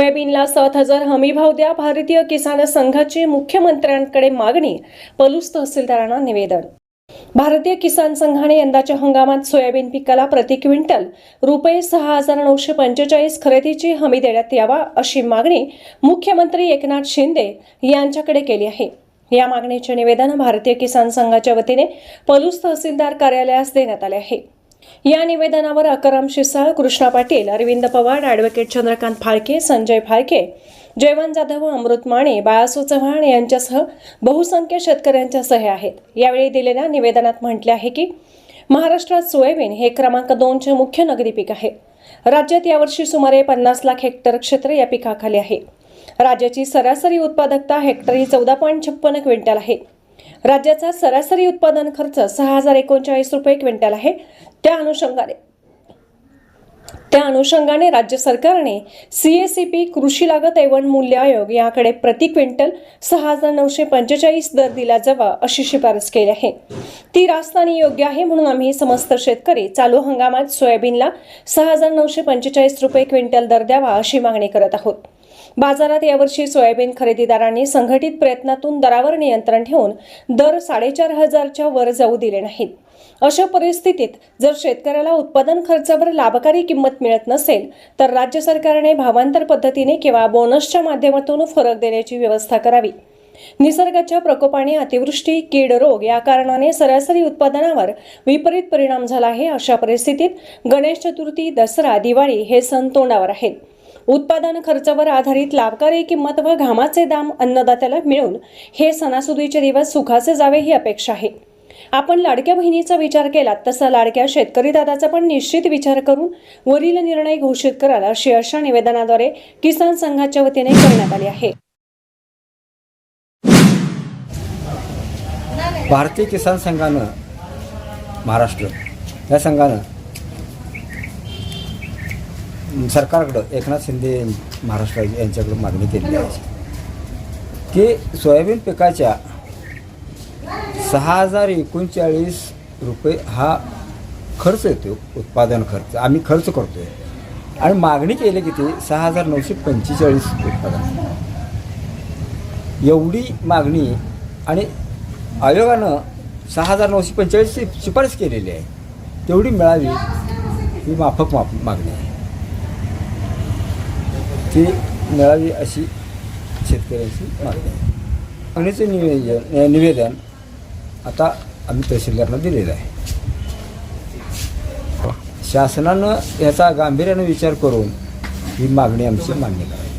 सोयाबीनला सात हजार हमीभाव द्या. भारतीय किसान संघाची मुख्यमंत्र्यांकडे मागणी पलूस तहसीलदारांना निवेदन. भारतीय किसान संघाने यंदाच्या हंगामात सोयाबीन पिकाला प्रति क्विंटल रुपये सहा हजार नऊशे पंचेचाळीस खरेदीची हमी देण्यात यावा अशी मागणी मुख्यमंत्री एकनाथ शिंदे यांच्याकडे केली आहे. या मागणीचे निवेदन भारतीय किसान संघाच्या वतीने पलूस तहसीलदार कार्यालयास देण्यात आले आहे. या निवेदनावर अकराम शिसाळ कृष्णा पाटील अरविंद पवार ॲडव्होकेट चंद्रकांत फाळके संजय फाळके जयवंत जाधव अमृत माने बाळासू चव्हाण यांच्यासह बहुसंख्य शेतकऱ्यांच्या सह्या आहेत. यावेळी दिलेल्या निवेदनात म्हटले आहे की महाराष्ट्रात सोयाबीन हे क्रमांक दोनचे मुख्य नगदी पीक आहे. राज्यात यावर्षी सुमारे पन्नास लाख हेक्टर क्षेत्र या पिकाखाली आहे. राज्याची सरासरी उत्पादकता हेक्टरी चौदा पॉईंट छप्पन्न क्विंटल आहे. राज्याचा सरासरी उत्पादन खर्च सहा हजार एकोणचाळीस रुपये क्विंटल आहे. त्या अनुषंगाने. त्या अनुषंगाने राज्य सरकारने सीएसीपी कृषी लागत ऐवण मूल्य आयोग याकडे प्रति क्विंटल सहा हजार नऊशे पंचेचाळीस दर दिला जावा अशी शिफारस केली आहे. ती रास्तानी योग्य आहे म्हणून आम्ही समस्त शेतकरी चालू हंगामात सोयाबीनला सहा हजार नऊशे पंचेचाळीस रुपये क्विंटल दर द्यावा अशी मागणी करत आहोत. बाजारात यावर्षी सोयाबीन खरेदीदारांनी संघटित प्रयत्नातून दरावर नियंत्रण ठेवून दर साडेचार हजारच्या वर जाऊ दिले नाहीत. अशा परिस्थितीत जर शेतकऱ्याला उत्पादन खर्चावर लाभकारी किंमत मिळत नसेल तर राज्य सरकारने भावांतर पद्धतीने किंवा बोनसच्या माध्यमातून फरक देण्याची व्यवस्था करावी. निसर्गाच्या प्रकोपाने अतिवृष्टी कीड रोग या कारणाने सरासरी उत्पादनावर विपरीत परिणाम झाला आहे अशा परिस्थितीत गणेश चतुर्थी दसरा दिवाळी हे सण तोंडावर आहेत. उत्पादन खर्चावर आधारित लाभकारी किंमत व घामाचे दाम अन्नदात्याला मिळून हे सणासुदीचे दिवस सुखाचे जावे ही अपेक्षा आहे. आपण लाडक्या बहिणीचा विचार केला तसा लाडक्या शेतकरी दादाचा पण निश्चित विचार करून वरील निर्णय घोषित कराल अशी अशा निवेदनाद्वारे किसान संघाच्या वतीने करण्यात आली आहे. भारतीय किसान संघानं महाराष्ट्र या संघानं सरकारकडं एकनाथ शिंदे महाराष्ट्र यांच्याकडून मागणी केली आहे. की सोयाबीन पिकाच्या सहा हजार एकोणचाळीस रुपये हा खर्च येतो उत्पादन खर्च. आम्ही खर्च करतो आहे आणि मागणी केली किती? सहा हजार नऊशे पंचेचाळीस उत्पादन. एवढी मागणी आणि आयोगानं सहा हजार नऊशे पंचेचाळीसची शिफारस केलेली आहे. तेवढी मिळावी ही माफक माफ मागणी आहे. ती मिळावी अशी शेतकऱ्यांची मागणी आहे. मागणीचं निवेदन निवेदन आता आम्ही तहसीलदारांना दिलेलं आहे. शासनानं याचा गांभीर्यानं विचार करून ही मागणी आमची मान्य करावी.